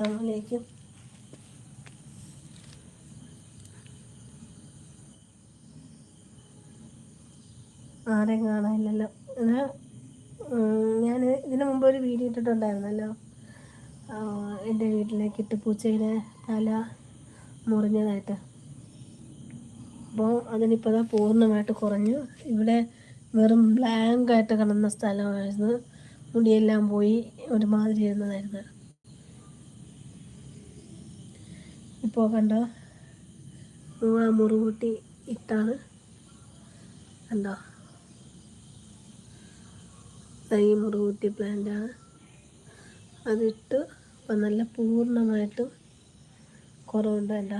അസ്സാമലൈക്കും ആരെയും കാണാനില്ലല്ലോ. ഇത് ഞാൻ ഇതിനു മുമ്പ് ഒരു വീഡിയോ ഇട്ടിട്ടുണ്ടായിരുന്നല്ലോ. എന്റെ വീട്ടിലെ ഇട്ട് പൂച്ചയുടെ തല മുറിഞ്ഞതായിട്ട്. അപ്പോൾ അതിനിപ്പോൾ പൂർണമായിട്ട് കുറഞ്ഞു. ഇവിടെ വെറും ബ്ലാങ്കായിട്ട് കിടന്ന സ്ഥലമായിരുന്നു. മുടിയെല്ലാം പോയി ഒരുമാതിരി ഇരുന്നതായിരുന്നു. ഇപ്പോൾ കണ്ടോ? ആ മുറുകൂട്ടി ഇട്ടാണ്. കണ്ടോ? ഈ മുറുകൂട്ടി പ്ലാന്റാണ് അതിട്ട് ഇപ്പം നല്ല പൂർണമായിട്ടും കുറവുണ്ട് വേണ്ട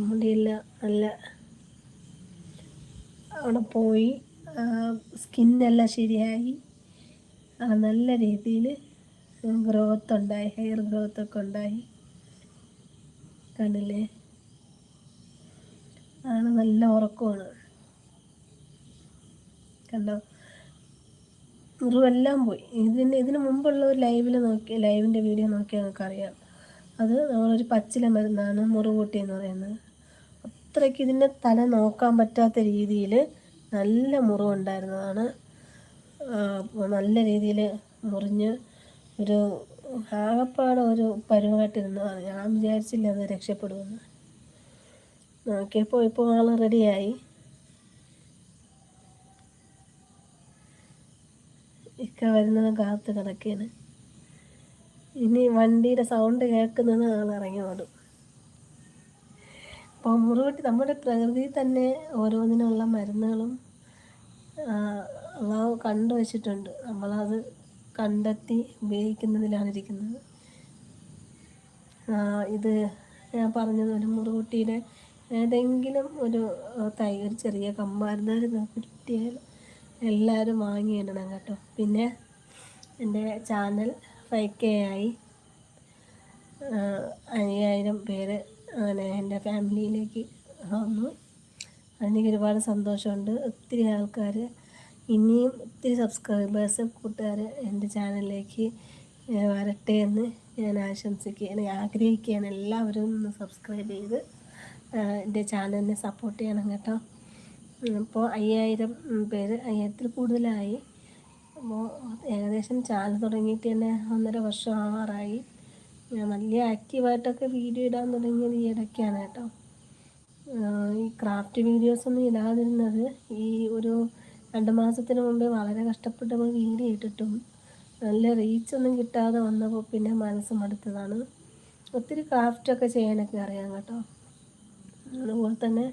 മുടിയില്ല നല്ല അവിടെ പോയി സ്കിന്നെല്ലാം ശരിയായി. നല്ല രീതിയിൽ ഗ്രോത്ത് ഉണ്ടായി ഹെയർ ഗ്രോത്ത് ഒക്കെ ഉണ്ടായി. കണ്ടില്ലേ ആണ് നല്ല ഉറക്കമാണ്. കണ്ടോ? മുറിവെല്ലാം പോയി. ഇതിന് ഇതിന് മുമ്പുള്ള ഒരു ലൈവിൽ നോക്കി ലൈവിന്റെ വീഡിയോ നോക്കിയാൽ നമുക്കറിയാം അത് നമ്മളൊരു പച്ചില മരുന്നാണ് മുറുകൂട്ടി എന്ന് പറയുന്നത്. അത്രയ്ക്ക് ഇതിന്റെ തല നോക്കാൻ പറ്റാത്ത രീതിയിൽ നല്ല മുറിവുണ്ടായിരുന്നതാണ്. നല്ല രീതിയിൽ മുറിഞ്ഞ് ഒരു ആകപ്പാടെ ഒരു പരുവായിട്ടിരുന്നതാണ്. ഞാൻ വിചാരിച്ചില്ല അത് രക്ഷപ്പെടുമെന്ന്. നോക്കിയപ്പോൾ ഇപ്പോൾ ആൾ റെഡിയായി. ഇക്ക വരുന്നത് കാത്ത് കിടക്കേന് ഇനി വണ്ടിയുടെ സൗണ്ട് കേൾക്കുന്നത് ആൾ ഇറങ്ങി ഓടും അപ്പോൾ മുറിവെട്ടി നമ്മുടെ പ്രകൃതിയിൽ തന്നെ ഓരോന്നിനുള്ള മരുന്നുകളും അള്ളാഹു കണ്ടുവച്ചിട്ടുണ്ട്. നമ്മളത് കണ്ടെത്തി ഉപയോഗിക്കുന്നതിലാണിരിക്കുന്നത്. ഇത് ഞാൻ പറഞ്ഞത് ഒരു മുറുകുട്ടിയുടെ ഏതെങ്കിലും ഒരു തൈ ഒരു ചെറിയ കമ്മാരുന്നായിരുന്നു കിട്ടിയാൽ എല്ലാവരും വാങ്ങിയിടണം കേട്ടോ. പിന്നെ എന്റെ ചാനൽ ഫൈവ് കെ ആയി. അയ്യായിരം പേര് അങ്ങനെ എന്റെ ഫാമിലിയിലേക്ക് വന്നു. അതിനൊരുപാട് സന്തോഷമുണ്ട്. ഒത്തിരി ആൾക്കാർ ഇനിയും ഒത്തിരി സബ്സ്ക്രൈബേഴ്സ് കൂട്ടുകാർ എന്റെ ചാനലിലേക്ക് വരട്ടെ എന്ന് ഞാൻ ആശംസിക്കുകയാണ്. ആഗ്രഹിക്കുകയാണ് എല്ലാവരും ഒന്ന് സബ്സ്ക്രൈബ് ചെയ്ത് എന്റെ ചാനലിനെ സപ്പോർട്ട് ചെയ്യണം കേട്ടോ. ഇപ്പോൾ അയ്യായിരം പേര് അയ്യായിരത്തിൽ കൂടുതലായി. അപ്പോൾ ഏകദേശം ചാനൽ തുടങ്ങിയിട്ട് തന്നെ ഒന്നര വർഷം ആവാറായി. ഞാൻ വലിയ ആക്റ്റീവായിട്ടൊക്കെ വീഡിയോ ഇടാൻ തുടങ്ങിയത് ഈ ഇടയ്ക്കാണ് കേട്ടോ. ഈ ക്രാഫ്റ്റ് വീഡിയോസൊന്നും ഇടാതിരുന്നത് ഈ ഒരു രണ്ട് മാസത്തിന് മുമ്പേ വളരെ കഷ്ടപ്പെട്ട് നമ്മൾ വീഡിയോ ഇട്ടിട്ടും നല്ല റീച്ചൊന്നും കിട്ടാതെ വന്നപ്പോൾ പിന്നെ മനസ്സ് മടുത്തതാണ്. ഒത്തിരി ക്രാഫ്റ്റൊക്കെ ചെയ്യാനൊക്കെ അറിയാം കേട്ടോ. അതുപോലെ തന്നെ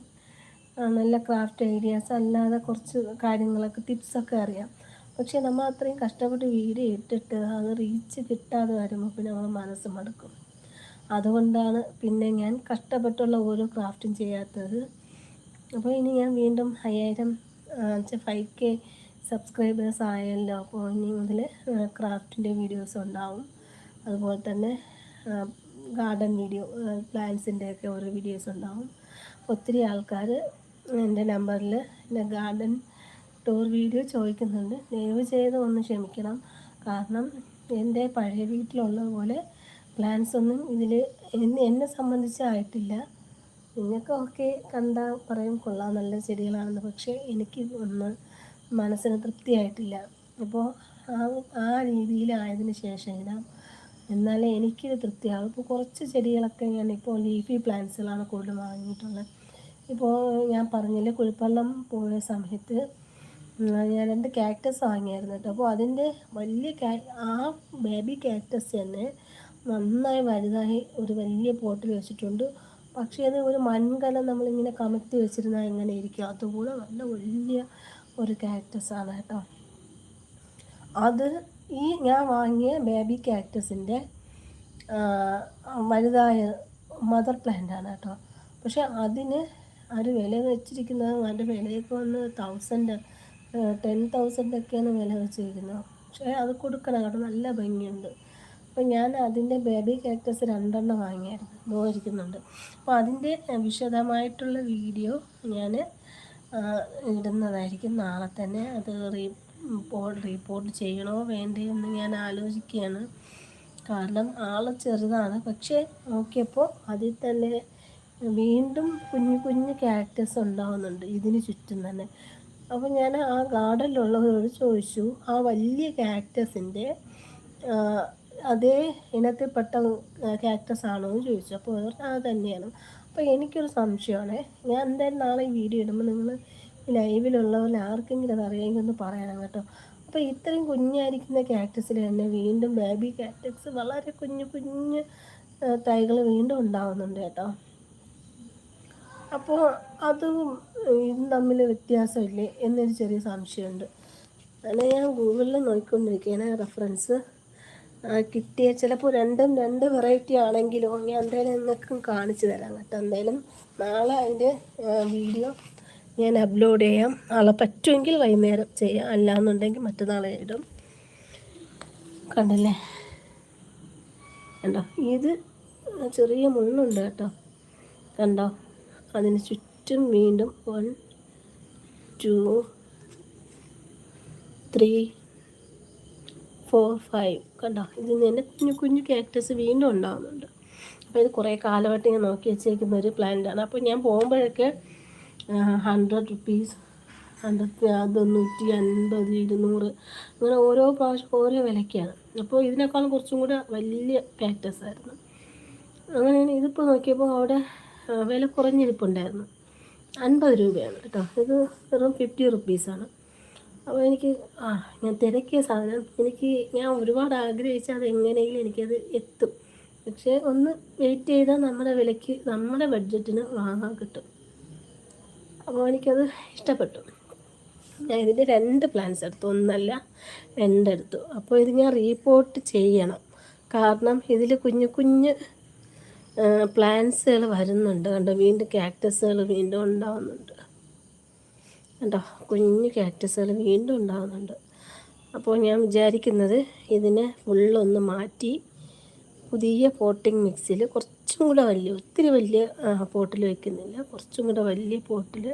നല്ല ക്രാഫ്റ്റ് ഐഡിയാസ് അല്ലാതെ കുറച്ച് കാര്യങ്ങളൊക്കെ ടിപ്സൊക്കെ അറിയാം. പക്ഷേ നമ്മൾ അത്രയും കഷ്ടപ്പെട്ട് വീഡിയോ ഇട്ടിട്ട് അത് റീച്ച് കിട്ടാതെ വരുമ്പോൾ പിന്നെ നമ്മൾ മനസ്സ് മടുക്കും. അതുകൊണ്ടാണ് പിന്നെ ഞാൻ കഷ്ടപ്പെട്ടുള്ള ഓരോ ക്രാഫ്റ്റും ചെയ്യാത്തത്. അപ്പോൾ ഇനി ഞാൻ വീണ്ടും അയ്യായിരം ഫൈവ് കെ സബ്സ്ക്രൈബേഴ്സ് ആയല്ലോ അപ്പോൾ ഇനി മുതൽ ക്രാഫ്റ്റിന്റെ വീഡിയോസ് ഉണ്ടാവും. അതുപോലെ തന്നെ ഗാർഡൻ വീഡിയോ പ്ലാന്റ്സിന്റെയൊക്കെ ഓരോ വീഡിയോസ് ഉണ്ടാവും. ഒത്തിരി ആൾക്കാർ എന്റെ നമ്പറിൽ എന്റെ ഗാർഡൻ ടൂർ വീഡിയോ ചോദിക്കുന്നുണ്ട്. ദയവ് ചെയ്ത് ഒന്ന് ക്ഷമിക്കണം. കാരണം എന്റെ പഴയ വീട്ടിലുള്ളതുപോലെ പ്ലാൻസ് ഒന്നും ഇതിൽ എന്നെ സംബന്ധിച്ചായിട്ടില്ല. നിങ്ങൾക്ക് ഓക്കെ കണ്ടാൽ പറയും കൊള്ളാം നല്ല ചെടികളാണെന്ന്. പക്ഷേ എനിക്ക് ഒന്ന് മനസ്സിന് തൃപ്തിയായിട്ടില്ല. അപ്പോൾ ആ ആ രീതിയിലായതിന് ശേഷം ഞാൻ എന്നാലേ എനിക്കിത് തൃപ്തിയാകും ഇപ്പോൾ കുറച്ച് ചെടികളൊക്കെ ഞാൻ ഇപ്പോൾ ലീഫി പ്ലാന്റ്സുകളാണ് കൂടുതൽ വാങ്ങിയിട്ടുള്ളത്. ഇപ്പോൾ ഞാൻ പറഞ്ഞില്ലേ കുഴിപ്പള്ളം പോയ സമയത്ത് ഞാൻ രണ്ട് കാക്ടസ് വാങ്ങിയായിരുന്നു കേട്ടോ. അപ്പോൾ അതിന്റെ വലിയ കാ ആ ബേബി കാക്ടസ് തന്നെ നന്നായി വലുതായി ഒരു വലിയ പോട്ടിൽ വെച്ചിട്ടുണ്ട്. പക്ഷേ അത് ഒരു മൺകലം നമ്മളിങ്ങനെ കമത്തി വെച്ചിരുന്നാൽ എങ്ങനെ ഇരിക്കും അതുപോലെ നല്ല വലിയ ഒരു ക്യാരക്ടേഴ്സാണ് കേട്ടോ. അത് ഈ ഞാൻ വാങ്ങിയ ബേബി ക്യാരക്ടേഴ്സിന്റെ വലുതായ മദർ പ്ലാന്റ് ആണ് കേട്ടോ. പക്ഷേ അതിന് അവർ വില വെച്ചിരിക്കുന്നത് അതിന്റെ വിലയൊക്കെ വന്ന് തൗസൻഡ് ടെൻ തൗസൻഡൊക്കെയാണ് വില വെച്ചിരിക്കുന്നത്. പക്ഷേ അത് കൊടുക്കണം കേട്ടോ. നല്ല ഭംഗിയുണ്ട്. അപ്പോൾ ഞാൻ അതിന്റെ ബേബി കാക്ടസ് രണ്ടെണ്ണം വാങ്ങിയായിരുന്നു. നോയിരിക്കുന്നുണ്ട് അപ്പോൾ അതിന്റെ വിശദമായിട്ടുള്ള വീഡിയോ ഞാൻ ഇടുന്നതായിരിക്കും. നാളെ തന്നെ അത് റീ റിപ്പോർട്ട് ചെയ്യണോ വേണ്ടേ എന്ന് ഞാൻ ആലോചിക്കുകയാണ്. കാരണം ആൾ ചെറുതാണ്. പക്ഷേ നോക്കിയപ്പോൾ അതിൽ തന്നെ വീണ്ടും കുഞ്ഞു കുഞ്ഞു ക്യാരക്ടേഴ്സ് ഉണ്ടാവുന്നുണ്ട് ഇതിന് ചുറ്റും തന്നെ. അപ്പോൾ ഞാൻ ആ ഗാർഡനിലുള്ളവരോട് ചോദിച്ചു ആ വലിയ ക്യാക്ടസിന്റെ അതേ ഇനത്തിൽപ്പെട്ട ക്യാക്ടസ് ആണോ എന്ന് ചോദിച്ചു. അപ്പോൾ അത് തന്നെയാണ്. അപ്പോൾ എനിക്കൊരു സംശയമാണ്. ഞാൻ എന്തായാലും നാളെ ഈ വീഡിയോ ഇടുമ്പോൾ നിങ്ങൾ ലൈവിലുള്ളവർ ആർക്കെങ്കിലും അത് അറിയാമെങ്കിൽ ഒന്ന് പറയണം കേട്ടോ. അപ്പോൾ ഇത്രയും കുഞ്ഞായിരിക്കുന്ന ക്യാക്ടസിൽ തന്നെ വീണ്ടും ബേബി ക്യാക്ടസ് വളരെ കുഞ്ഞു കുഞ്ഞ് തൈകൾ വീണ്ടും ഉണ്ടാവുന്നുണ്ട് കേട്ടോ. അപ്പോൾ അതും ഇതും തമ്മിൽ വ്യത്യാസമില്ലേ എന്നൊരു ചെറിയ സംശയമുണ്ട്. അങ്ങനെ ഞാൻ ഗൂഗിളിൽ നോക്കിക്കൊണ്ടിരിക്കുകയാണ് റെഫറൻസ് കിട്ടിയ ചിലപ്പോൾ രണ്ടും രണ്ട് വെറൈറ്റി ആണെങ്കിലും ഞാൻ എന്തായാലും നിങ്ങൾക്കും കാണിച്ചു തരാം കേട്ടോ. എന്തായാലും നാളെ അതിന്റെ വീഡിയോ ഞാൻ അപ്ലോഡ് ചെയ്യാം. നാളെ പറ്റുമെങ്കിൽ വൈകുന്നേരം ചെയ്യാം. അല്ലാന്നുണ്ടെങ്കിൽ മറ്റന്നാളെ ഇടും. കണ്ടല്ലേ? കണ്ടോ? ഇത് ചെറിയ മുള്ളുണ്ട് കേട്ടോ. കണ്ടോ? അതിന് ചുറ്റും വീണ്ടും one two three four five കണ്ടോ? ഇതിൽ നിന്ന് തന്നെ കുഞ്ഞു കുഞ്ഞു ക്യാക്ടസ് വീണ്ടും ഉണ്ടാകുന്നുണ്ട് അപ്പോൾ ഇത് കുറേ കാലമായിട്ട് ഞാൻ നോക്കി വെച്ചേക്കുന്ന ഒരു പ്ലാന്റാണ് അപ്പോൾ ഞാൻ പോകുമ്പോഴൊക്കെ ഹൺഡ്രഡ് റുപ്പീസ് ഹൺഡ്രഡ് അത് നൂറ്റി അൻപത് ഇരുന്നൂറ് അങ്ങനെ ഓരോ പ്രാവശ്യം ഓരോ വിലയ്ക്കാണ്. അപ്പോൾ ഇതിനേക്കാളും കുറച്ചും കൂടെ വലിയ ക്യാക്ടസ് ആയിരുന്നു. അങ്ങനെ ഇതിപ്പോൾ നോക്കിയപ്പോൾ അവിടെ വില കുറഞ്ഞിരിപ്പുണ്ടായിരുന്നു. അൻപത് രൂപയാണ് കേട്ടോ. ഇത് വെറും ഫിഫ്റ്റി റുപ്പീസാണ് അപ്പോൾ എനിക്ക് ആ ഞാൻ തിരക്കിയ സാധനം. എനിക്ക് ഞാൻ ഒരുപാട് ആഗ്രഹിച്ച അത് എങ്ങനെയെങ്കിലും എനിക്കത് എത്തും. പക്ഷേ ഒന്ന് വെയിറ്റ് ചെയ്താൽ നമ്മുടെ വിലയ്ക്ക് നമ്മുടെ ബഡ്ജറ്റിന് വാങ്ങാൻ കിട്ടും. അപ്പോൾ എനിക്കത് ഇഷ്ടപ്പെട്ടു. ഞാൻ ഇതിന്റെ രണ്ട് പ്ലാൻസ് എടുത്തു. ഒന്നല്ല രണ്ടെടുത്തു. അപ്പോൾ ഇത് ഞാൻ റീപോർട്ട് ചെയ്യണം. കാരണം ഇതിൽ കുഞ്ഞു കുഞ്ഞ് പ്ലാൻസുകൾ വരുന്നുണ്ട്. കണ്ടോ? വീണ്ടും ക്യാക്ടസുകൾ വീണ്ടും ഉണ്ടാവുന്നുണ്ട്. കണ്ടോ കുഞ്ഞു ക്യാക്ടസുകൾ വീണ്ടും ഉണ്ടാകുന്നുണ്ട്. അപ്പോൾ ഞാൻ വിചാരിക്കുന്നത് ഇതിനെ ഫുള്ളൊന്ന് മാറ്റി പുതിയ പോട്ടിംഗ് മിക്സിൽ കുറച്ചും കൂടെ വലിയ ഒത്തിരി വലിയ പോട്ടിൽ വെക്കുന്നില്ല. കുറച്ചും കൂടെ വലിയ പോട്ടിൽ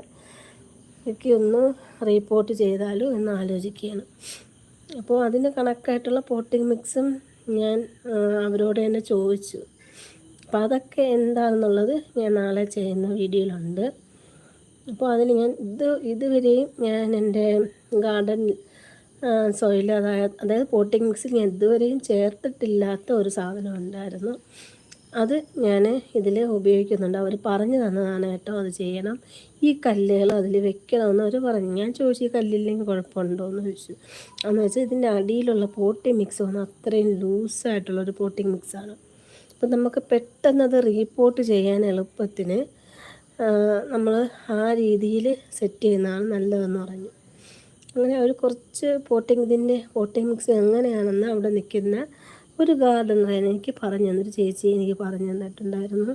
ഒക്കെ ഒന്ന് റീപോർട്ട് ചെയ്താലോ എന്ന് ആലോചിക്കുകയാണ്. അപ്പോൾ അതിന് കണക്കായിട്ടുള്ള പോട്ടിംഗ് മിക്സും ഞാൻ അവരോട് തന്നെ ചോദിച്ചു. അപ്പോൾ അതൊക്കെ എന്താണെന്നുള്ളത് ഞാൻ നാളെ ചെയ്യുന്ന വീഡിയോയിലുണ്ട്. അപ്പോൾ അതിന് ഞാൻ ഇത് ഇതുവരെയും ഞാൻ എന്റെ ഗാർഡൻ സോയിൽ അതായത് അതായത് പോട്ടിംഗ് മിക്സിൽ ഞാൻ ഇതുവരെയും ചേർത്തിട്ടില്ലാത്ത ഒരു സാധനം ഉണ്ടായിരുന്നു. അത് ഞാൻ ഇതിൽ ഉപയോഗിക്കുന്നുണ്ട്. അവർ പറഞ്ഞു തന്നതാണ് കേട്ടോ അത് ചെയ്യണം. ഈ കല്ലുകൾ അതിൽ വെക്കണമെന്ന് അവർ പറഞ്ഞു. ഞാൻ ചോദിച്ചു ഈ കല്ലില്ലെങ്കിൽ കുഴപ്പമുണ്ടോ എന്ന് ചോദിച്ചു. എന്ന് വെച്ചാൽ ഇതിന്റെ അടിയിലുള്ള പോട്ടിംഗ് മിക്സ് വന്ന് അത്രയും ലൂസായിട്ടുള്ളൊരു പോട്ടിംഗ് മിക്സാണ് അപ്പം നമുക്ക് പെട്ടെന്ന് അത് റീപോർട്ട് ചെയ്യാൻ എളുപ്പത്തിന് നമ്മൾ ആ രീതിയിൽ സെറ്റ് ചെയ്യുന്നതാണ് നല്ലതെന്ന് പറഞ്ഞു. അങ്ങനെ ഒരു കുറച്ച് പോട്ടിങ് ഇതിന്റെ പോട്ടിങ് മിക്സ് എങ്ങനെയാണെന്ന് അവിടെ നിൽക്കുന്ന ഒരു ഗാർഡനർ എനിക്ക് പറഞ്ഞു തന്നൊരു ചേച്ചി എനിക്ക് പറഞ്ഞു തന്നിട്ടുണ്ടായിരുന്നു.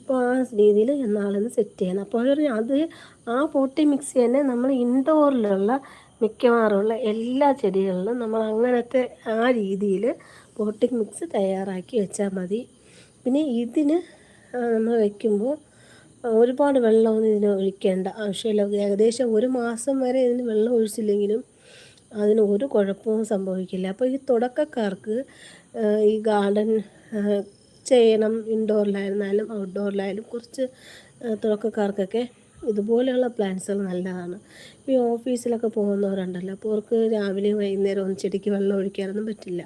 അപ്പോൾ ആ രീതിയിൽ എന്നാളെന്ന് സെറ്റ് ചെയ്യണം അപ്പോൾ അവർ അത് ആ പോട്ടി മിക്സ് തന്നെ നമ്മൾ ഇൻഡോറിലുള്ള മിക്കവാറുള്ള എല്ലാ ചെടികളിലും നമ്മൾ അങ്ങനത്തെ ആ രീതിയിൽ പോട്ടിംഗ് മിക്സ് തയ്യാറാക്കി വെച്ചാൽ മതി. പിന്നെ ഇതിന് നമ്മൾ വയ്ക്കുമ്പോൾ ഒരുപാട് വെള്ളമൊന്നും ഇതിന് ഒഴിക്കേണ്ട ആവശ്യമില്ല. ഏകദേശം ഒരു മാസം വരെ ഇതിന് വെള്ളം ഒഴിച്ചില്ലെങ്കിലും അതിന് ഒരു കുഴപ്പവും സംഭവിക്കില്ല. അപ്പോൾ ഈ തുടക്കക്കാർക്ക് ഈ ഗാർഡൻ ചെയ്യണം ഇൻഡോറിലായിരുന്നാലും ഔട്ട്ഡോറിലായാലും കുറച്ച് തുടക്കക്കാർക്കൊക്കെ ഇതുപോലെയുള്ള പ്ലാന്റ്സുകൾ നല്ലതാണ്. ഈ ഓഫീസിലൊക്കെ പോകുന്നവരുണ്ടല്ലോ അപ്പോൾ അവർക്ക് രാവിലെയും വൈകുന്നേരം ഒന്ന് ചെടിക്ക് വെള്ളം ഒഴിക്കാനൊന്നും പറ്റില്ല.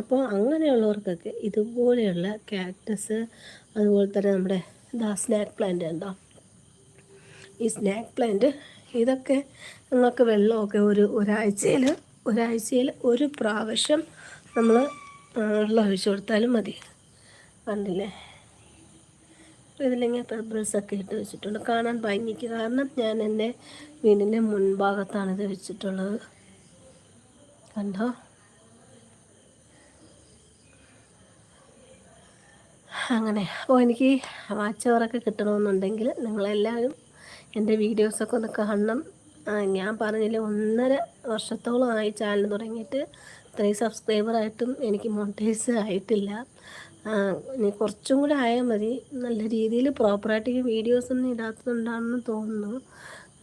അപ്പോൾ അങ്ങനെയുള്ളവർക്കൊക്കെ ഇതുപോലെയുള്ള ക്യാക്ടസ് അതുപോലെ തന്നെ നമ്മുടെ ഇതാ സ്നാക്ക് പ്ലാന്റ് എന്താ ഈ സ്നാക്ക് പ്ലാന്റ് ഇതൊക്കെ നിങ്ങൾക്ക് വെള്ളമൊക്കെ ഒരു ഒരാഴ്ചയിൽ ഒരാഴ്ചയിൽ ഒരു പ്രാവശ്യം നമ്മൾ വെള്ളം ഒഴിച്ചു കൊടുത്താലും മതി. കണ്ടില്ലേ? ഇതിലിങ്ങനെ പെബിൾസൊക്കെ ഇട്ട് വെച്ചിട്ടുണ്ട്. കാണാൻ ഭംഗിക്ക് കാരണം ഞാൻ എന്റെ വീടിന്റെ മുൻഭാഗത്താണ് ഇത് വെച്ചിട്ടുള്ളത്. കണ്ടോ? അങ്ങനെ. അപ്പോൾ എനിക്ക് വാച്ച് അവറൊക്കെ കിട്ടണമെന്നുണ്ടെങ്കിൽ നിങ്ങളെല്ലാവരും എന്റെ വീഡിയോസൊക്കെ ഒന്ന് കാണണം. ഞാൻ പറഞ്ഞില്ല ഒന്നര വർഷത്തോളമായി ചാനൽ തുടങ്ങിയിട്ട് ഇത്രയും സബ്സ്ക്രൈബറായിട്ടും എനിക്ക് മോണിറ്റൈസ് ആയിട്ടില്ല. ഇനി കുറച്ചും കൂടെ ആയാൽ മതി. നല്ല രീതിയിൽ പ്രോപ്പറായിട്ട് ഈ വീഡിയോസ് ഒന്നും ഇടാത്തതുകൊണ്ടാണെന്ന് തോന്നുന്നു.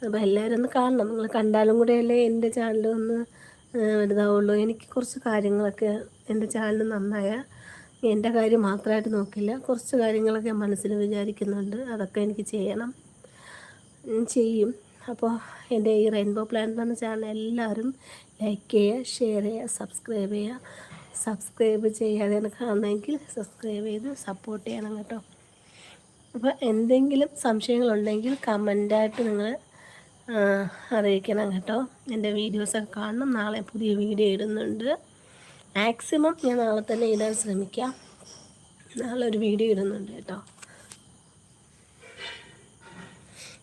അപ്പോൾ എല്ലാവരും ഒന്ന് കാണണം. നിങ്ങൾ കണ്ടാലും കൂടെയല്ലേ എന്റെ ചാനൽ ഒന്ന് വലുതാവുള്ളൂ. എനിക്ക് കുറച്ച് കാര്യങ്ങളൊക്കെ എന്റെ ചാനൽ നന്നായ എന്റെ കാര്യം മാത്രമായിട്ട് നോക്കില്ല. കുറച്ച് കാര്യങ്ങളൊക്കെ മനസ്സിൽ വിചാരിക്കുന്നുണ്ട്. അതൊക്കെ എനിക്ക് ചെയ്യണം. ചെയ്യും. അപ്പോൾ എന്റെ ഈ റെയിൻബോ പ്ലാന്റ് എന്ന ചാനൽ എല്ലാവരും ലൈക്ക് ചെയ്യുക ഷെയർ ചെയ്യുക സബ്സ്ക്രൈബ് ചെയ്യുക. സബ്സ്ക്രൈബ് ചെയ്യാതെ കാണുന്നെങ്കിൽ സബ്സ്ക്രൈബ് ചെയ്ത് സപ്പോർട്ട് ചെയ്യണം കേട്ടോ. അപ്പോൾ എന്തെങ്കിലും സംശയങ്ങളുണ്ടെങ്കിൽ കമന്റായിട്ട് നിങ്ങൾ അറിയിക്കണം കേട്ടോ. എന്റെ വീഡിയോസൊക്കെ കാണണം. നാളെ പുതിയ വീഡിയോ ഇടുന്നുണ്ട്. മാക്സിമം ഞാൻ നാളെ തന്നെ ഇടാൻ ശ്രമിക്കാം. നാളെ ഒരു വീഡിയോ ഇടുന്നുണ്ട് കേട്ടോ.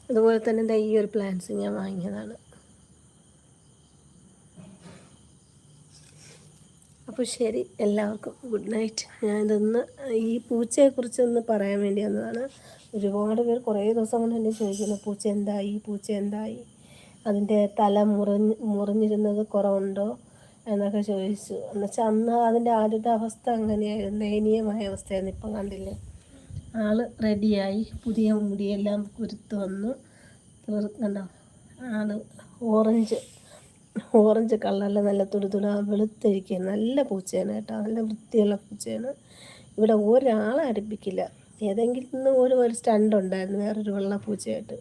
അതുപോലെ തന്നെ എന്താ ഈ ഒരു പ്ലാൻസ് ഞാൻ വാങ്ങിയതാണ്. അപ്പോൾ ശരി എല്ലാവർക്കും ഗുഡ് നൈറ്റ് ഞാനിതൊന്ന് ഈ പൂച്ചയെക്കുറിച്ചൊന്ന് പറയാൻ വേണ്ടി വന്നതാണ്. ഒരുപാട് പേർ കുറേ ദിവസം കൊണ്ട് എന്നെ ചോദിക്കുന്നു പൂച്ച എന്തായി? പൂച്ച എന്തായി? അതിന്റെ തല മുറിഞ്ഞ് മുറിഞ്ഞിരുന്നത് കുറവുണ്ടോ? എന്നൊക്കെ ചോദിച്ചു. എന്നുവെച്ചാൽ അന്ന് അതിന്റെ ആദ്യത്തെ അവസ്ഥ അങ്ങനെയായിരുന്നു. ദയനീയമായ അവസ്ഥയായിരുന്നു ഇപ്പം കണ്ടില്ലേ? ആൾ റെഡിയായി. പുതിയ മുടിയെല്ലാം കുരുത്ത് വന്നു. കണ്ടോ? ആൾ ഓറഞ്ച് ഓറഞ്ച് കളറിൽ നല്ല തുടുതുട വെളുത്തിരിക്കുക നല്ല പൂച്ചയാണ് കേട്ടോ. നല്ല വൃത്തിയുള്ള പൂച്ചയാണ്. ഇവിടെ ഒരാളെ അടുപ്പിക്കില്ല. ഏതെങ്കിലും ഒരു ഒരു സ്റ്റണ്ട് ഉണ്ടായിരുന്നു. വേറൊരു വെള്ള പൂച്ചയായിട്ട്.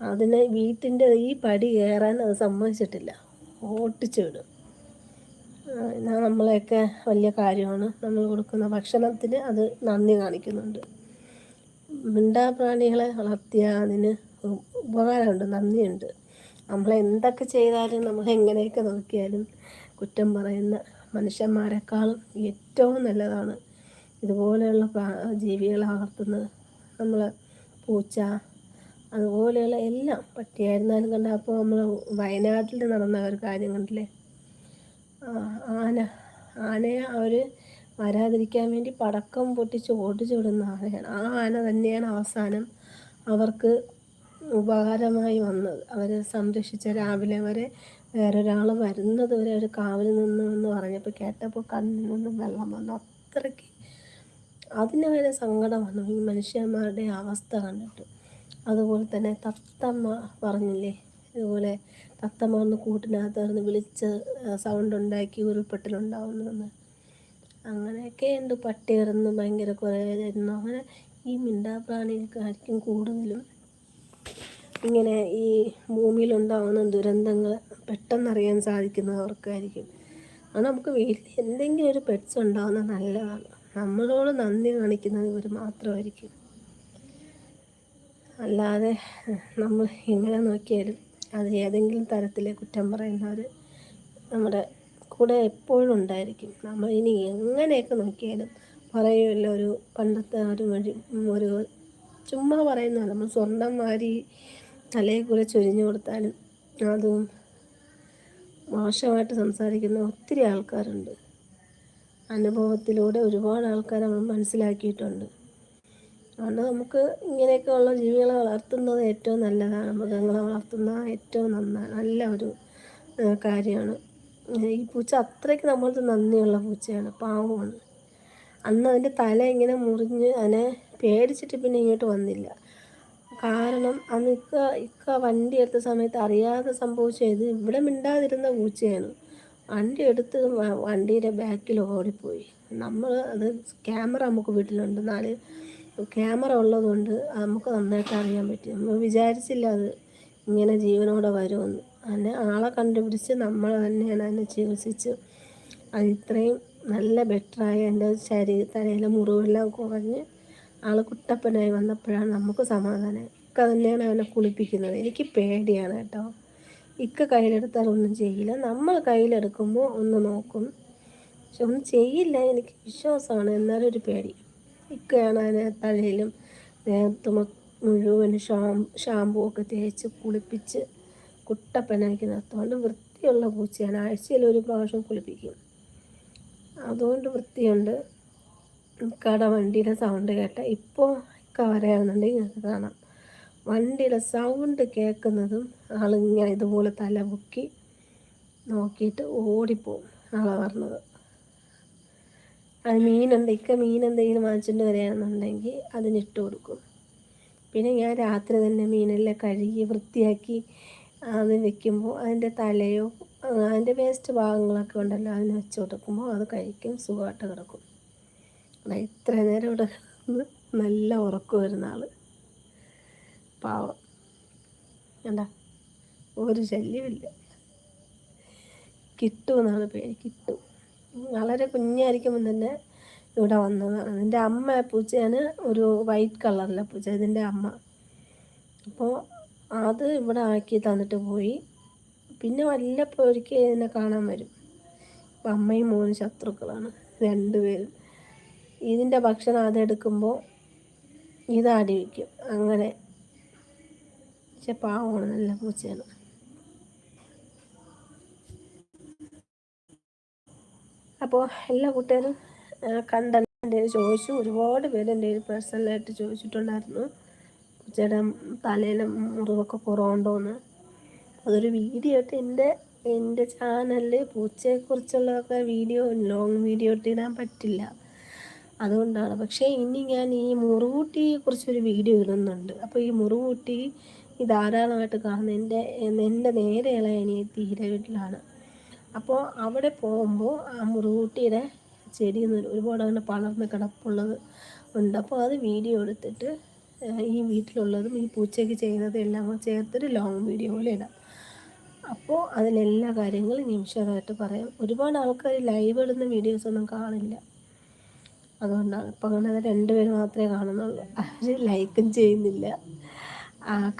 അതിനെ വീട്ടിന്റെ ഈ പടി കയറാൻ അത് സമ്മതിച്ചിട്ടില്ല. ഓട്ടിച്ചു വിടും. നമ്മളെയൊക്കെ വലിയ കാര്യമാണ്. നമ്മൾ കൊടുക്കുന്ന ഭക്ഷണത്തിന് അത് നന്ദി കാണിക്കുന്നുണ്ട്. മിണ്ടാ പ്രാണികളെ വളർത്തിയ അതിന് ഉപകാരമുണ്ട് നന്ദിയുണ്ട്. നമ്മൾ എന്തൊക്കെ ചെയ്താലും നമ്മൾ എങ്ങനെയൊക്കെ നോക്കിയാലും കുറ്റം പറയുന്ന മനുഷ്യന്മാരെക്കാളും ഏറ്റവും നല്ലതാണ്. ഇതുപോലെയുള്ള ജീവികളെ വളർത്തുന്നത് നമ്മൾ പൂച്ച അതുപോലെയുള്ള എല്ലാം പട്ടിയായിരുന്നാലും കണ്ട അപ്പോൾ നമ്മൾ വയനാട്ടിൽ നടന്ന ഒരു കാര്യം കണ്ടില്ലേ? ആന. ആനയെ അവർ വരാതിരിക്കാൻ വേണ്ടി പടക്കം പൊട്ടിച്ച് ഓടിച്ചുവിടുന്ന ആനയാണ്. ആ ആന തന്നെയാണ് അവസാനം അവർക്ക് ഉപകാരമായി വന്നത്. അവരെ സംരക്ഷിച്ച രാവിലെ വരെ വേറൊരാൾ വരുന്നത് വരെ ഒരു കാവൽ നിന്നു എന്ന് പറഞ്ഞപ്പോൾ കേട്ടപ്പോൾ കണ്ണിൽ നിന്നും വെള്ളം വന്നു. അത്രയ്ക്ക് അതിന് വരെ സങ്കടം വന്നു. ഈ മനുഷ്യന്മാരുടെ അവസ്ഥ കണ്ടിട്ട്. അതുപോലെ തന്നെ തത്തമ്മ പറഞ്ഞില്ലേ ഇതുപോലെ തത്തമ്മ കൂട്ടിനകത്ത് നിന്ന് വിളിച്ച് സൗണ്ട് ഉണ്ടാക്കി ഉരുൾപൊട്ടലുണ്ടാവുന്നതെന്ന്. അങ്ങനെയൊക്കെ ഉണ്ട്. പട്ടി ഇറന്ന് ഭയങ്കര കുറേ അങ്ങനെ ഈ മിണ്ടാപ്രാണികൾക്കായിരിക്കും കൂടുതലും ഇങ്ങനെ ഈ ഭൂമിയിലുണ്ടാവുന്ന ദുരന്തങ്ങൾ പെട്ടെന്നറിയാൻ സാധിക്കുന്നത് അവർക്കായിരിക്കും. അത് നമുക്ക് വീട്ടിൽ എന്തെങ്കിലും ഒരു പെറ്റ്സ് ഉണ്ടാവുന്ന നല്ലതാണ്. നമ്മളോട് നന്ദി കാണിക്കുന്നത് ഇവർ മാത്രമായിരിക്കും. അല്ലാതെ നമ്മൾ എങ്ങനെ നോക്കിയാലും അത് ഏതെങ്കിലും തരത്തിൽ കുറ്റം പറയുന്നവർ നമ്മുടെ കൂടെ എപ്പോഴും ഉണ്ടായിരിക്കും. നമ്മൾ ഇനി എങ്ങനെയൊക്കെ നോക്കിയാലും പറയുമല്ലോ ഒരു പണ്ടത്തെ ഒരു വഴി ഒരു ചുമ്മാ പറയുന്ന നമ്മൾ സ്വന്തം മാരി തലയെ കൂടെ ചൊരിഞ്ഞു കൊടുത്താലും അതും മോശമായിട്ട് സംസാരിക്കുന്ന ഒത്തിരി ആൾക്കാരുണ്ട്. അനുഭവത്തിലൂടെ ഒരുപാട് ആൾക്കാർ നമ്മൾ മനസ്സിലാക്കിയിട്ടുണ്ട്. അതുകൊണ്ട് നമുക്ക് ഇങ്ങനെയൊക്കെയുള്ള ജീവികളെ വളർത്തുന്നത് ഏറ്റവും നല്ലതാണ്. മൃഗങ്ങളെ വളർത്തുന്ന ഏറ്റവും നന്ന നല്ല ഒരു കാര്യമാണ്. ഈ പൂച്ച അത്രയ്ക്ക് നമ്മൾക്ക് നന്ദിയുള്ള പൂച്ചയാണ്. പാവമാണ്. അന്ന് അതിന്റെ തല ഇങ്ങനെ മുറിഞ്ഞ് അതിനെ പേടിച്ചിട്ട് പിന്നെ ഇങ്ങോട്ട് വന്നില്ല. കാരണം അന്ന് ഇക്ക ഇക്ക വണ്ടി എടുത്ത സമയത്ത് അറിയാതെ സംഭവിച്ചത് ഇവിടെ മിണ്ടാതിരുന്ന പൂച്ചയാണ്. വണ്ടി എടുത്ത് വണ്ടിയുടെ ബാക്കിൽ ഓടിപ്പോയി. നമ്മൾ അത് ക്യാമറ നമുക്ക് വീട്ടിലുണ്ട്. നാല് ക്യാമറ ഉള്ളതുകൊണ്ട് നമുക്ക് നന്നായിട്ട് അറിയാൻ പറ്റും. നമ്മൾ വിചാരിച്ചില്ല അത് ഇങ്ങനെ ജീവനോടെ വരുമെന്ന്. അതിനെ ആളെ കണ്ടുപിടിച്ച് നമ്മൾ തന്നെയാണ് അതിനെ ചികിത്സിച്ച് അത് ഇത്രയും നല്ല ബെറ്ററായി എന്റെ ശരീര മുറിവെല്ലാം കുറഞ്ഞ് ആൾ കുട്ടപ്പനായി വന്നപ്പോഴാണ് നമുക്ക് സമാധാനം. ഇക്ക തന്നെയാണ് അവനെ കുളിപ്പിക്കുന്നത്. എനിക്ക് പേടിയാണ് കേട്ടോ. ഇക്ക കയ്യിലെടുത്താൽ ഒന്നും ചെയ്യില്ല. നമ്മൾ കയ്യിലെടുക്കുമ്പോൾ ഒന്ന് നോക്കും. പക്ഷെ ഒന്നും ചെയ്യില്ല. എനിക്ക് വിശ്വാസമാണ്. എന്നാലും ഒരു പേടി. ഇക്കയാണ് അതിനെ തലയിലും ദേഹത്തും മുഴുവൻ ഷാം ഷാമ്പൂ ഒക്കെ തേച്ച് കുളിപ്പിച്ച് കുട്ടപ്പനാക്കി നിർത്തുകൊണ്ട് വൃത്തിയുള്ള പൂച്ചയാണ്. ആഴ്ചയിൽ ഒരു പ്രാവശ്യം കുളിപ്പിക്കും. അതുകൊണ്ട് വൃത്തിയുണ്ട്. ഇക്കയുടെ വണ്ടിയുടെ സൗണ്ട് കേട്ട ഇപ്പോൾ ഇക്ക വരാമെന്നുണ്ടെങ്കിൽ ഞങ്ങൾക്ക് കാണാം. വണ്ടിയുടെ സൗണ്ട് കേൾക്കുന്നതും ആളിങ്ങനെ ഇതുപോലെ തല പൊക്കി നോക്കിയിട്ട് ഓടിപ്പോവും. ആളെ പറഞ്ഞത്. അത് മീനുണ്ട് ഇക്ക മീൻ എന്തെങ്കിലും വാങ്ങിച്ചിട്ട് വരികയാണെന്നുണ്ടെങ്കിൽ അതിനിട്ട് കൊടുക്കും. പിന്നെ ഞാൻ രാത്രി തന്നെ മീനെല്ലാം കഴുകി വൃത്തിയാക്കി അത് വെക്കുമ്പോൾ അതിന്റെ തലയോ അതിന്റെ വേസ്റ്റ് ഭാഗങ്ങളൊക്കെ ഉണ്ടല്ലോ അതിന് വെച്ച് കൊടുക്കുമ്പോൾ അത് കഴിക്കും സുഖമായിട്ട് കിടക്കും. ഇത്ര നേരം ഇവിടെ നല്ല ഉറക്കം വരുന്ന ആൾ പാവം. എന്താ ഒരു ശല്യമില്ല കിട്ടുമെന്നാണ് പേര് കിട്ടും. വളരെ കുഞ്ഞായിരിക്കുമ്പോൾ തന്നെ ഇവിടെ വന്നതാണ് എന്റെ അമ്മ പൂച്ചയാണ് ഒരു വൈറ്റ് കളറിലെ പൂച്ച ഇതിന്റെ അമ്മ. അപ്പോൾ അത് ഇവിടെ ആക്കി തന്നിട്ട് പോയി. പിന്നെ വല്ലപ്പോൾ ഒരിക്കൽ ഇതിനെ കാണാൻ വരും. അപ്പം അമ്മയും മോനും ശത്രുക്കളാണ് രണ്ടുപേരും. ഇതിന്റെ ഭക്ഷണം അതെടുക്കുമ്പോൾ ഇതാടി വയ്ക്കും. അങ്ങനെ. പക്ഷെ പാവമാണ് നല്ല പൂച്ചയാണ്. അപ്പോൾ എല്ലാ കൂട്ടുകാരും കണ്ടെന്ന് ചോദിച്ചു. ഒരുപാട് പേര് എന്റെ പേഴ്സണലായിട്ട് ചോദിച്ചിട്ടുണ്ടായിരുന്നു. ചേട്ടൻ തലയിലെ മുറിവൊക്കെ കുറവുണ്ടോയെന്ന് അതൊരു വീഡിയോ ഇട്ട് എന്റെ എന്റെ ചാനലിൽ പൂച്ചയെക്കുറിച്ചുള്ളതൊക്കെ വീഡിയോ ലോങ് വീഡിയോ ഇട്ടിടാൻ പറ്റില്ല. അതുകൊണ്ടാണ്. പക്ഷേ ഇനി ഞാൻ ഈ മുറിവൂട്ടിയെ കുറിച്ചൊരു വീഡിയോ ഇടുന്നുണ്ട്. അപ്പോൾ ഈ മുറുകൂട്ടി ഈ ധാരാളമായിട്ട് കാണുന്ന? എന്റെ എന്റെ നേരെയുള്ള അനിയത്തി ഹീര വീട്ടിലാണ്. അപ്പോൾ അവിടെ പോകുമ്പോൾ ആ മുറുകൂട്ടിയുടെ ചെടി ഒരുപാട് അങ്ങനെ പളർന്ന് കിടപ്പുള്ളത് ഉണ്ട്. അപ്പോൾ അത് വീഡിയോ എടുത്തിട്ട് ഈ വീട്ടിലുള്ളതും ഈ പൂച്ചയ്ക്ക് ചെയ്യുന്നതും എല്ലാം ചേർത്തൊരു ലോങ് വീഡിയോ പോലെ ഇടാം. അപ്പോൾ അതിലെല്ലാ കാര്യങ്ങളും നിമിഷമായിട്ട് പറയാം. ഒരുപാട് ആൾക്കാർ ലൈവ് ഇടുന്ന വീഡിയോസൊന്നും കാണില്ല. അതുകൊണ്ടാണ്. ഇപ്പോൾ അങ്ങനെ രണ്ടുപേര് മാത്രമേ കാണുന്നുള്ളൂ. അവർ ലൈക്കും ചെയ്യുന്നില്ല.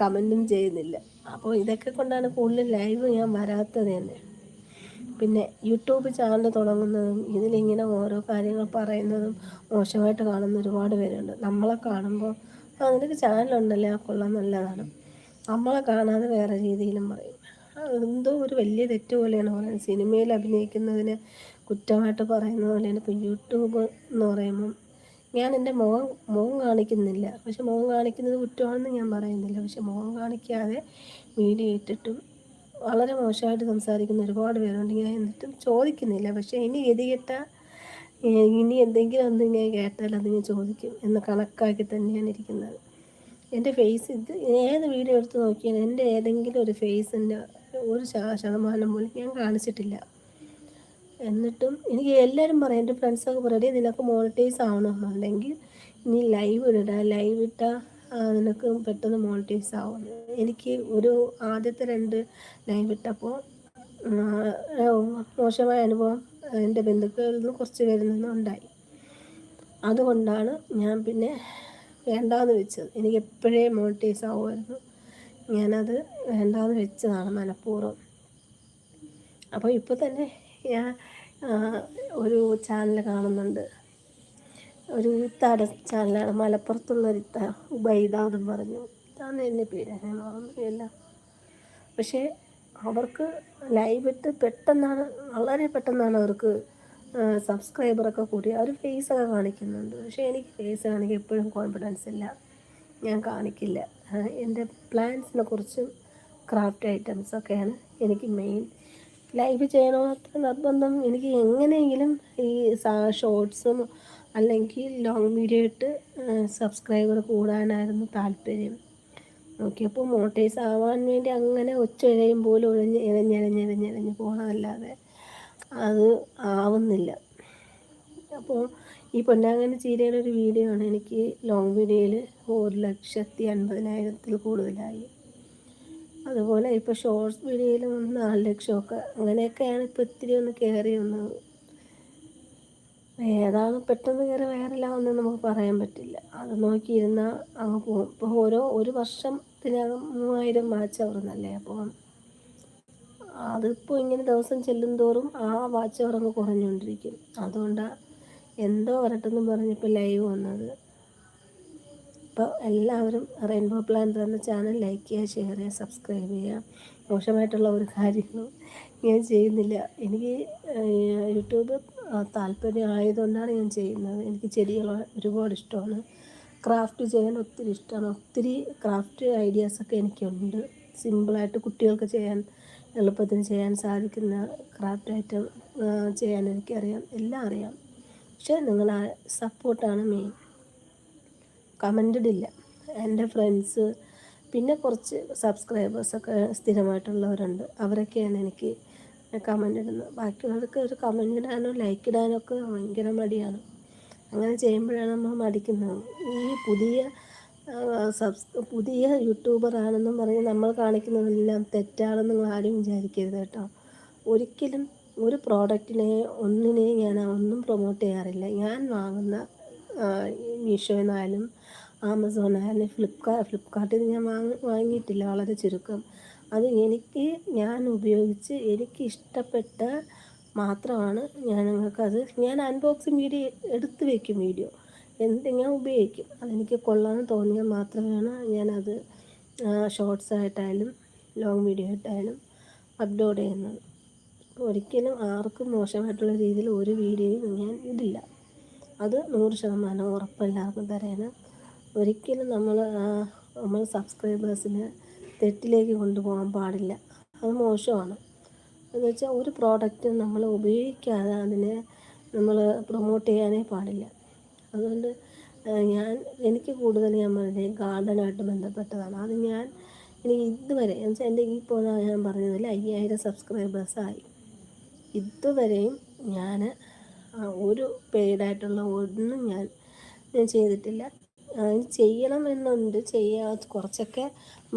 കമന്റും ചെയ്യുന്നില്ല. അപ്പോൾ ഇതൊക്കെ കൊണ്ടാണ് കൂടുതലും ലൈവ് ഞാൻ വരാത്തത് തന്നെ. പിന്നെ യൂട്യൂബ് ചാനൽ തുടങ്ങുന്നതും ഇതിലിങ്ങനെ ഓരോ കാര്യങ്ങൾ പറയുന്നതും മോശമായിട്ട് കാണുന്ന ഒരുപാട് പേരുണ്ട്. നമ്മളെ കാണുമ്പോൾ ആ നിനക്ക് ചാനലുണ്ടല്ലേ ആ കൊള്ളാം നല്ലതാണ്. നമ്മളെ കാണാതെ വേറെ രീതിയിലും പറയും. എന്തോ ഒരു വലിയ തെറ്റ് പോലെയാണ് പറയുന്നത്. സിനിമയിൽ അഭിനയിക്കുന്നതിന് കുറ്റമായിട്ട് പറയുന്നത് പോലെയാണ്. ഇപ്പോൾ യൂട്യൂബ് എന്ന് പറയുമ്പം ഞാൻ എന്റെ മുഖം മുഖം കാണിക്കുന്നില്ല. പക്ഷെ മുഖം കാണിക്കുന്നത് കുറ്റമാണെന്ന് ഞാൻ പറയുന്നില്ല. പക്ഷെ മുഖം കാണിക്കാതെ വീഡിയോ ഇട്ടിട്ടും വളരെ മോശമായിട്ട് സംസാരിക്കുന്ന ഒരുപാട് പേരുണ്ട്. ഞാൻ എന്നിട്ടും ചോദിക്കുന്നില്ല. പക്ഷേ ഇനി ഗതികെട്ട ഇനി എന്തെങ്കിലും ഒന്ന് ഞാൻ കേട്ടാൽ അത് ഞാൻ ചോദിക്കും എന്ന് കണക്കാക്കി തന്നെയാണ് ഇരിക്കുന്നത്. എന്റെ ഫേസ് ഇത് ഏത് വീഡിയോ എടുത്ത് നോക്കിയാൽ എന്റെ ഏതെങ്കിലും ഒരു ഫേസിന്റെ ഒരു ശതമാനം പോലും ഞാൻ കാണിച്ചിട്ടില്ല. എന്നിട്ടും എനിക്ക് എല്ലാവരും പറയും എന്റെ ഫ്രണ്ട്സൊക്കെ പറയും നിനക്ക് മോണിറ്റൈസ് ആവണമെന്നുണ്ടെങ്കിൽ ഇനി ലൈവ് ഇടാം ലൈവ് ഇട്ടാൽ നിനക്ക് പെട്ടെന്ന് മോണിറ്റൈസ് ആവും എനിക്ക് ഒരു ആദ്യത്തെ രണ്ട് ലൈൻ വിട്ടപ്പോൾ മോശമായ അനുഭവം എന്റെ ബന്ധുക്കളിൽ നിന്ന് കുറച്ച് പേരിൽ നിന്നും ഉണ്ടായി. അതുകൊണ്ടാണ് ഞാൻ പിന്നെ വേണ്ടാന്ന് വെച്ചത്. എനിക്ക് എപ്പോഴേ മോണിറ്റൈസ് ആവുമായിരുന്നു. ഞാനത് വേണ്ടാന്ന് വെച്ചതാണ് മനഃപൂർവം. അപ്പോൾ ഇപ്പോൾ തന്നെ ഞാൻ ഒരു ചാനൽ കാണുന്നുണ്ട്. ഒരു ഇത്താട ചാനലാണ്. മലപ്പുറത്തുള്ളൊരു ഇത്ത ഉബൈദ എന്നും പറഞ്ഞു. ഇതാണ് എന്നെ പേര് ഞാൻ ഓർമ്മയില്ല. പക്ഷേ അവർക്ക് ലൈവ് ഇട്ട് പെട്ടെന്നാണ് വളരെ പെട്ടെന്നാണ് അവർക്ക് സബ്സ്ക്രൈബറൊക്കെ കൂടി അവർ ഫേസൊക്കെ കാണിക്കുന്നുണ്ട്. പക്ഷേ എനിക്ക് ഫേസ് കാണിക്കാൻ എപ്പോഴും കോൺഫിഡൻസ് ഇല്ല. ഞാൻ കാണിക്കില്ല. എന്റെ പ്ലാൻസിനെ കുറിച്ചും ക്രാഫ്റ്റ് ഐറ്റംസൊക്കെയാണ് എനിക്ക് മെയിൻ ലൈവ് ചെയ്യണമാത്ര നിർബന്ധം എനിക്ക് എങ്ങനെയെങ്കിലും ഈ ഷോർട്സും അല്ലെങ്കിൽ ലോങ് വീഡിയോ ഇട്ട് സബ്സ്ക്രൈബർ കൂടാനായിരുന്നു താല്പര്യം. നോക്കിയപ്പോൾ മോട്ടേഴ്സ് ആവാൻ വേണ്ടി അങ്ങനെ ഒച്ച ഇഴയും പോലും ഒഴിഞ്ഞ് ഇഴഞ്ഞിഴഞ്ഞിഴഞ്ഞിഴഞ്ഞ് പോകണമല്ലാതെ അത് ആവുന്നില്ല. അപ്പോൾ ഈ പൊന്നാങ്കന് ചീരയുടെ ഒരു വീഡിയോ ആണ് എനിക്ക് ലോങ് വീഡിയോയിൽ ഒരു ലക്ഷത്തി അൻപതിനായിരത്തിൽ കൂടുതലായി. അതുപോലെ ഇപ്പോൾ ഷോർട്സ് വീഡിയോയിൽ നാല് ലക്ഷമൊക്കെ അങ്ങനെയൊക്കെയാണ് ഇപ്പോൾ ഇത്തിരി ഒന്ന് കയറി വന്നത്. ഏതാണ് പെട്ടെന്ന് കയറി വൈറലാവുന്നത് നമുക്ക് പറയാൻ പറ്റില്ല. അത് നോക്കിയിരുന്നാൽ അങ്ങ് പോകും. ഇപ്പോൾ ഓരോ ഒരു വർഷത്തിനകം മൂവായിരം വാച്ച് അവർ അപ്പോൾ അതിപ്പോൾ ഇങ്ങനെ ദിവസം ചെല്ലും തോറും ആ വാച്ച് അവർ അങ്ങ് കുറഞ്ഞുകൊണ്ടിരിക്കും. അതുകൊണ്ടാണ് എന്തോ വരട്ടെന്ന് പറഞ്ഞപ്പോൾ ലൈവ് വന്നത്. അപ്പോൾ എല്ലാവരും റെയിൻബോ പ്ലാന്റ് എന്ന ചാനൽ ലൈക്ക് ചെയ്യുക ഷെയർ ചെയ്യുക സബ്സ്ക്രൈബ് ചെയ്യുക. മോശമായിട്ടുള്ള ഒരു കാര്യങ്ങളും ഞാൻ ചെയ്യുന്നില്ല. എനിക്ക് യൂട്യൂബ് താല്പര്യം ആയതുകൊണ്ടാണ് ഞാൻ ചെയ്യുന്നത്. എനിക്ക് ചെടികൾ ഒരുപാട് ഇഷ്ടമാണ്. ക്രാഫ്റ്റ് ചെയ്യാൻ ഒത്തിരി ഇഷ്ടമാണ്. ഒത്തിരി ക്രാഫ്റ്റ് ഐഡിയാസൊക്കെ എനിക്കുണ്ട്. സിമ്പിളായിട്ട് കുട്ടികൾക്ക് ചെയ്യാൻ എളുപ്പത്തിന് ചെയ്യാൻ സാധിക്കുന്ന ക്രാഫ്റ്റ് ഐറ്റം ചെയ്യാൻ എനിക്കറിയാം. എല്ലാം അറിയാം. പക്ഷേ നിങ്ങൾ സപ്പോർട്ടാണ് മെയിൻ കമന്റഡ് ഇല്ല എന്റെ ഫ്രണ്ട്സ് പിന്നെ കുറച്ച് സബ്സ്ക്രൈബേഴ്സൊക്കെ സ്ഥിരമായിട്ടുള്ളവരുണ്ട്. അവരൊക്കെയാണ് എനിക്ക് കമന്റ് ഇടുന്നത്. ബാക്കിയുള്ളവർക്ക് ഒരു കമന്റ് ഇടാനോ ലൈക്ക് ഇടാനോ ഒക്കെ ഭയങ്കര മടിയാണ്. അങ്ങനെ ചെയ്യുമ്പോഴാണ് നമ്മൾ മടിക്കുന്നത്. ഈ പുതിയ സബ്സ് പുതിയ യൂട്യൂബറാണെന്നും പറഞ്ഞ് നമ്മൾ കാണിക്കുന്നതെല്ലാം തെറ്റാണെന്ന് നിങ്ങൾ ആരും വിചാരിക്കരുത് കേട്ടോ. ഒരിക്കലും ഒരു പ്രോഡക്റ്റിനെ ഒന്നിനെയും ഞാൻ ഒന്നും പ്രൊമോട്ട് ചെയ്യാറില്ല. ഞാൻ വാങ്ങുന്ന മീഷോയിൽ നിന്നായാലും ആമസോണായാലും ഫ്ലിപ്കാർട്ട് ഫ്ലിപ്കാർട്ടിൽ നിന്ന് ഞാൻ വാങ്ങി വാങ്ങിയിട്ടില്ല. വളരെ ചുരുക്കം. അത് എനിക്ക് ഞാൻ ഉപയോഗിച്ച് എനിക്ക് ഇഷ്ടപ്പെട്ട മാത്രമാണ് ഞാൻ നിങ്ങൾക്കത് ഞാൻ അൺബോക്സിങ് വീഡിയോ എടുത്ത് വയ്ക്കും വീഡിയോ. എന്നിട്ട് ഞാൻ ഉപയോഗിക്കും. അതെനിക്ക് കൊള്ളാമെന്ന് തോന്നിയാൽ മാത്രമാണ് ഞാനത് ഷോർട്സ് ആയിട്ടായാലും ലോങ് വീഡിയോ ആയിട്ടായാലും അപ്ലോഡ് ചെയ്യുന്നത്. ഒരിക്കലും ആർക്കും മോശമായിട്ടുള്ള രീതിയിൽ ഒരു വീഡിയോയും ഞാൻ ഇടില്ല അത് നൂറ് ശതമാനം ഉറപ്പെല്ലാവർക്കും തരാണ്. ഒരിക്കലും നമ്മൾ നമ്മൾ സബ്സ്ക്രൈബേഴ്സിനെ തെറ്റിലേക്ക് കൊണ്ടുപോകാൻ പാടില്ല. അത് മോശമാണ്. എന്ന് വെച്ചാൽ ഒരു പ്രോഡക്റ്റ് നമ്മൾ ഉപയോഗിക്കാതെ അതിനെ നമ്മൾ പ്രൊമോട്ട് ചെയ്യാനേ പാടില്ല. അതുകൊണ്ട് ഞാൻ എനിക്ക് കൂടുതൽ ഞാൻ പറഞ്ഞത് ഗാർഡനായിട്ട് ബന്ധപ്പെട്ടതാണ്. അത് ഞാൻ എനിക്ക് ഇതുവരെ എന്ന് വെച്ചാൽ എന്റെ ഈ പോലെ ഞാൻ പറഞ്ഞതിൽ അയ്യായിരം സബ്സ്ക്രൈബേഴ്സായി ഇതുവരെയും ഞാൻ ഒരു പെയ്ഡായിട്ടുള്ള ഒന്നും ഞാൻ ഞാൻ ചെയ്തിട്ടില്ല. ചെയ്യണം എന്നുണ്ട് ചെയ്യാ കുറച്ചൊക്കെ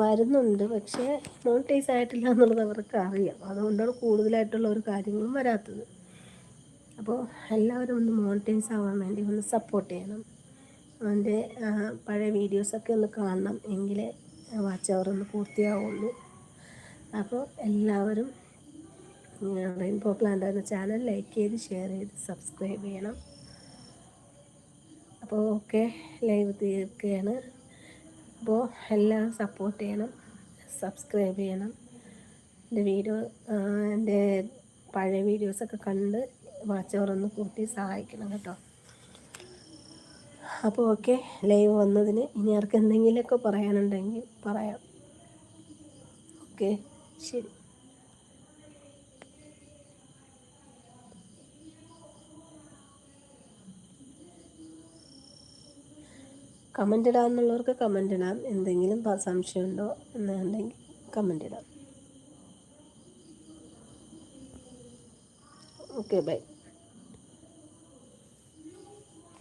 മരുന്നുണ്ട്. പക്ഷേ മോണിറ്റൈസ് ആയിട്ടില്ല എന്നുള്ളത് അവർക്ക് അറിയാം. അതുകൊണ്ടാണ് കൂടുതലായിട്ടുള്ള ഒരു കാര്യങ്ങളും വരാത്തത്. അപ്പോൾ എല്ലാവരും ഒന്ന് മോണിറ്റൈസ് ആവാൻ വേണ്ടി ഒന്ന് സപ്പോർട്ട് ചെയ്യണം. അവന്റെ പഴയ വീഡിയോസൊക്കെ ഒന്ന് കാണണം എങ്കിലേ വാച്ച് അവർ ഒന്ന് പൂർത്തിയാവുള്ളൂ. അപ്പോൾ എല്ലാവരും റെയിൻബോ പ്ലാന്റ് എന്ന ചാനൽ ലൈക്ക് ചെയ്ത് ഷെയർ ചെയ്ത് സബ്സ്ക്രൈബ് ചെയ്യണം. അപ്പോൾ ഓക്കെ ലൈവ് തീർക്കുകയാണ്. അപ്പോൾ എല്ലാം സപ്പോർട്ട് ചെയ്യണം സബ്സ്ക്രൈബ് ചെയ്യണം. എന്റെ വീഡിയോ എന്റെ പഴയ വീഡിയോസൊക്കെ കണ്ട് വാച്ചവറൊന്ന് കൂട്ടി സഹായിക്കണം കേട്ടോ. അപ്പോൾ ഓക്കെ ലൈവ് വന്നതിന് ഇനി ആർക്ക് എന്തെങ്കിലുമൊക്കെ പറയാനുണ്ടെങ്കിൽ പറയാം. ഓക്കെ ശരി. കമന്റ് ഇടാമെന്നുള്ളവർക്ക് കമന്റ് ഇടാം. എന്തെങ്കിലും സംശയമുണ്ടോ എന്നുണ്ടെങ്കിൽ കമന്റ് ഇടാം. Okay bye